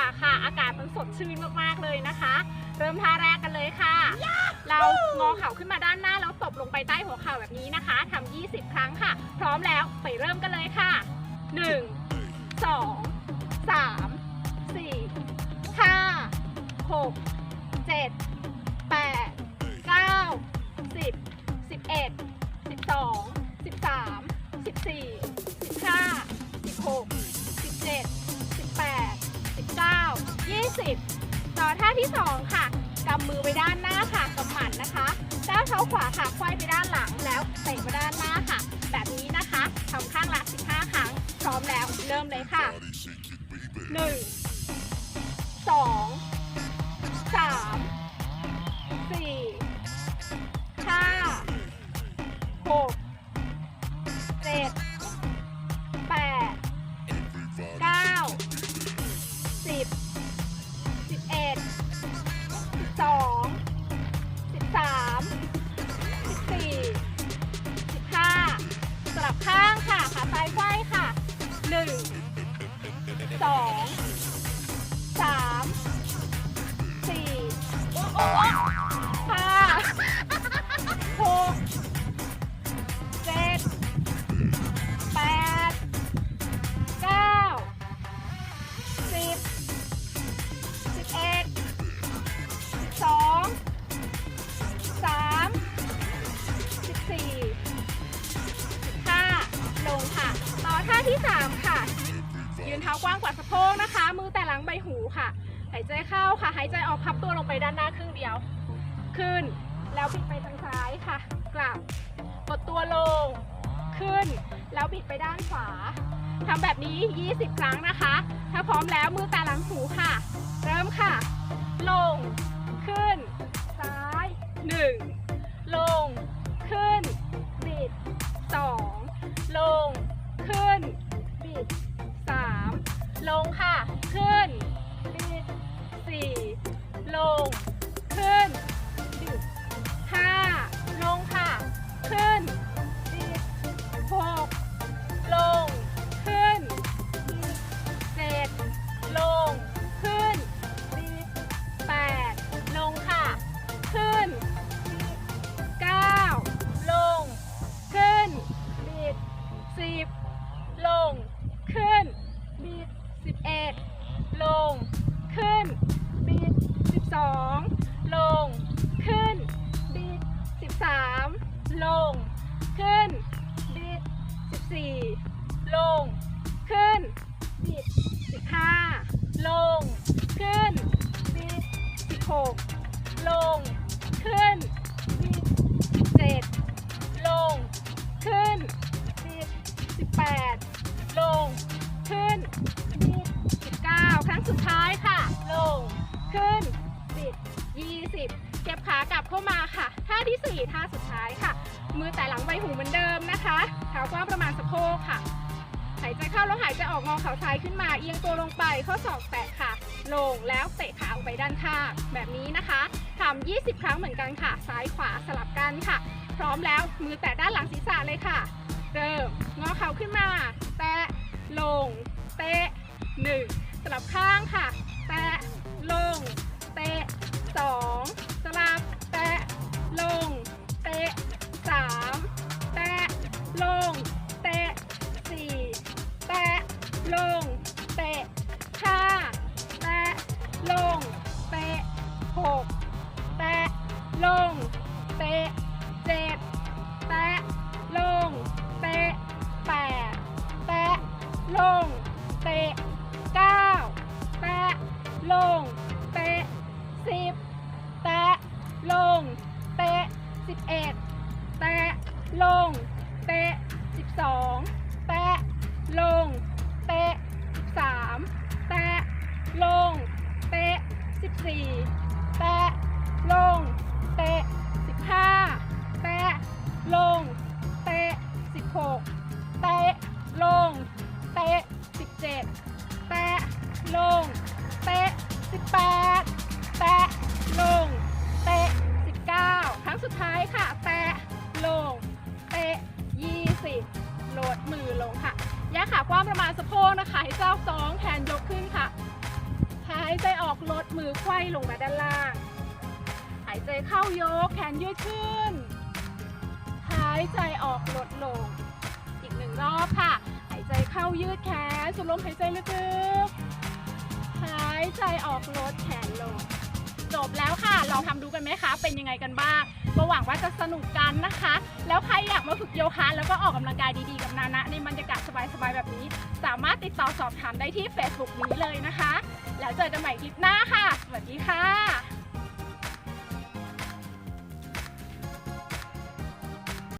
ว่าค่ะ อากาศมันสดชื่นมากๆเลยนะคะ เริ่มท่าแรกกันเลยค่ะ เรางอเข่าขึ้นมาด้านหน้าแล้วตบลงไปใต้หัวเข่าแบบนี้นะคะทำ20 ครั้งค่ะ พร้อมแล้วไปเริ่มกันเลยค่ะ 1 2 3 4 5 6 7 8 9 10 11 12 13 14 19 20ต่อท่าที่ 2 ค่ะกำมือไปด้านหน้าค่ะกำหมัดนะคะก้าวเท้าขวาค่ะควายไปด้านหลังแล้วเตะมาด้านหน้าค่ะ แบบนี้นะคะทำข้างละ 15 ครั้ง พร้อมแล้วเริ่มเลยค่ะ 1 ท่าที่ 3 ค่ะ ยืนเท้ากว้างกว่าสะโพกนะคะ มือแต่หลังใบหูค่ะ หายใจเข้าค่ะ หายใจออกพับตัวลงไปด้านหน้าครึ่งเดียว ขึ้น แล้วบิดไปทางซ้ายค่ะ กลับ กดตัวลง ขึ้น แล้วบิดไปด้านขวาทำแบบนี้ 20 ครั้งนะคะ ถ้าพร้อมแล้วมือแต่หลังหูค่ะ เริ่มค่ะ ลง 4 ลง ขึ้น บิด 14 ลง ขึ้น บิด 15 ลง ขึ้น บิด 16 ลง ขึ้น บิด 17 ลง ขึ้น บิด 18 ลง ขึ้น บิด 19 ครั้งสุดท้ายค่ะ ลง ขึ้น บิด 20 เก็บขากลับเข้ามาค่ะ ท่าที่ 4 ท่าสุดท้ายค่ะ มือแต่หลังใบหูเหมือนเดิมนะคะเท้ากว้างประมาณสะโพกค่ะ หายใจเข้าแล้วหายใจออกงอเข่าซ้ายขึ้นมา เอียงตัวลงไปข้อศอกแตะค่ะ ลงแล้วเตะขาออกไปด้านข้างแบบนี้นะคะทำ20 ครั้งเหมือนกันค่ะ ซ้ายขวาสลับกันค่ะ พร้อมแล้วมือแตะด้านหลังศีรษะเลยค่ะ เริ่มงอเข่าขึ้นมา แตะลง เตะหนึ่งสลับข้างค่ะ ลง เตะห้าแตะลง เตะหกแตะลง เตะเจ็ดแตะลง เตะแปดแตะลง เตะเก้าแตะลง เตะสิบแตะลง เตะสิบเอ็ดแตะลง เตะสิบสอง 14 แตะ ลง เตะ 15 แตะ ลง เตะ 16 เตะ ลง เตะ 17 แตะ ลง เตะ 18 แตะ ลง เตะ 19 ครั้งสุดท้ายค่ะ แตะ ลง เตะ 20 โหลดมือลงค่ะยักขาคว้างประมาณสะโพกนะคะให้เจ้าสองแขนยกขึ้นค่ะายใจออกลดมือไขว้ลงมาด้านล่าง หายใจเข้ายกแขนยืดขึ้น หายใจออกลดลง อีกหนึ่งรอบค่ะ หายใจเข้ายืดแขนสูดลมหายใจลึกๆ หายใจออกลดแขนลง จบแล้วค่ะ ลองทำดูกันไหมคะ เป็นยังไงกันบ้างก็หวังว่าจะสนุกกันนะคะ แล้วใครอยากมาฝึกโยคะแล้วก็ออกกำลังกายดีๆ กับนานะในบรรยากาศสบายๆแบบนี้ามารถติดต่อสอบถามได้ที่ Facebook นี้เลยนะคะ แล้วเจอกันใหม่คลิปหน้าค่ะ สวัสดีค่ะ